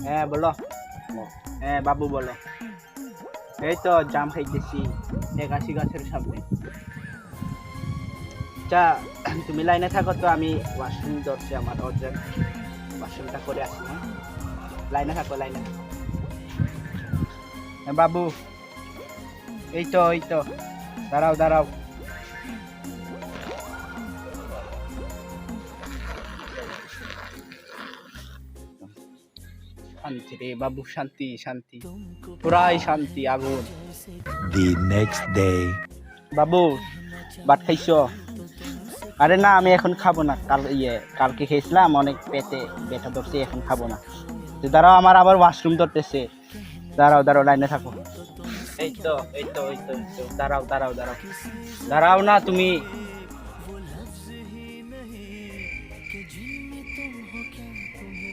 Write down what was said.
হ্যাঁ বলো হ্যাঁ বাবু বলো এই তো জাম খাইতেছি একাশি গাছের সামনে আচ্ছা তুমি লাইনে থাকো তো আমি ওয়াশরুম ধরছি আমার অর্জেন্ট ওয়াশরুমটা করে আসি হ্যাঁ লাইনে থাকো লাইনে হ্যাঁ বাবু এই তো এই তো দাঁড়াও দাঁড়াও শান্তি রে বাবু শান্তি শান্তি। পুরাই শান্তি আগুন। দি নেক্সট ডে বাবু ভাত খাইছো? আরে না আমি এখন খাব না। কাল ইয়ে কালকে খেয়েছিলাম অনেক পেটে বেটা ধরছে এখন খাব না। দাঁড়াও আমার আবার ওয়াশরুম ধরতেছে। দাঁড়াও দাঁড়াও লাইনে থাকো। এই তো এই তো এই তো। দাঁড়াও দাঁড়াও দাঁড়াও। দাঁড়াও না তুমি।